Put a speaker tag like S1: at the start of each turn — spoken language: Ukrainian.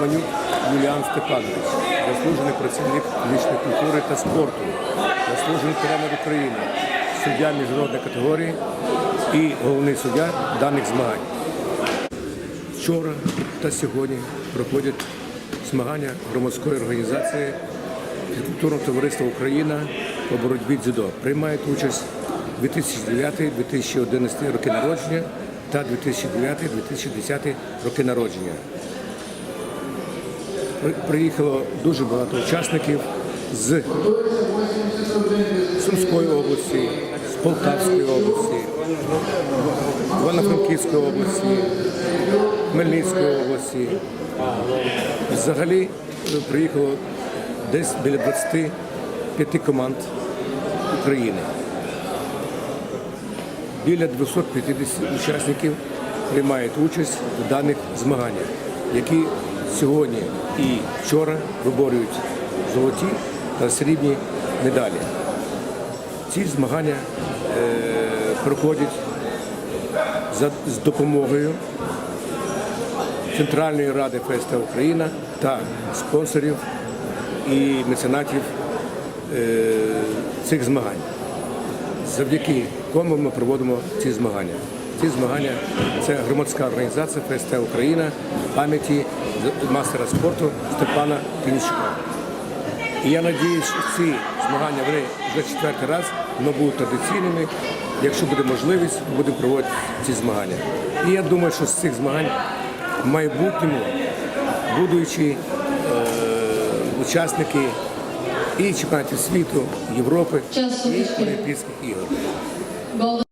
S1: Романюк Юліан Степанович, заслужений працівник фізичної культури та спорту, заслужений тренер України, суддя міжнародної категорії і головний суддя даних змагань. Вчора та сьогодні проходять змагання громадської організації фізкультурного товариства Україна по боротьбі дзюдо. Приймають участь 2009-2011 роки народження та 2009-2010 роки народження. При- Приїхало дуже багато учасників з Сумської області, з Полтавської області, Івано-Франківської області, Хмельницької області. Взагалі е, приїхало десь біля 25 команд України. Біля 250 учасників приймають участь в даних змаганнях, які сьогодні і вчора виборюють золоті та срібні медалі. Ці змагання е, проходять за, з допомогою Центральної ради ФСТ Україна та спонсорів і меценатів е, цих змагань, завдяки кому ми проводимо ці змагання. Ці змагання це громадська організація ФСТ Україна пам'яті мастера спорту Степана Кінчука. І я сподіваюся, що ці змагання вони вже четвертий раз але будуть традиційними. Якщо буде можливість, будемо проводити ці змагання. І я думаю, що з цих змагань в майбутньому будучи е, учасники і чемпіонатів світу, Європи, і. Олімпійських ігор.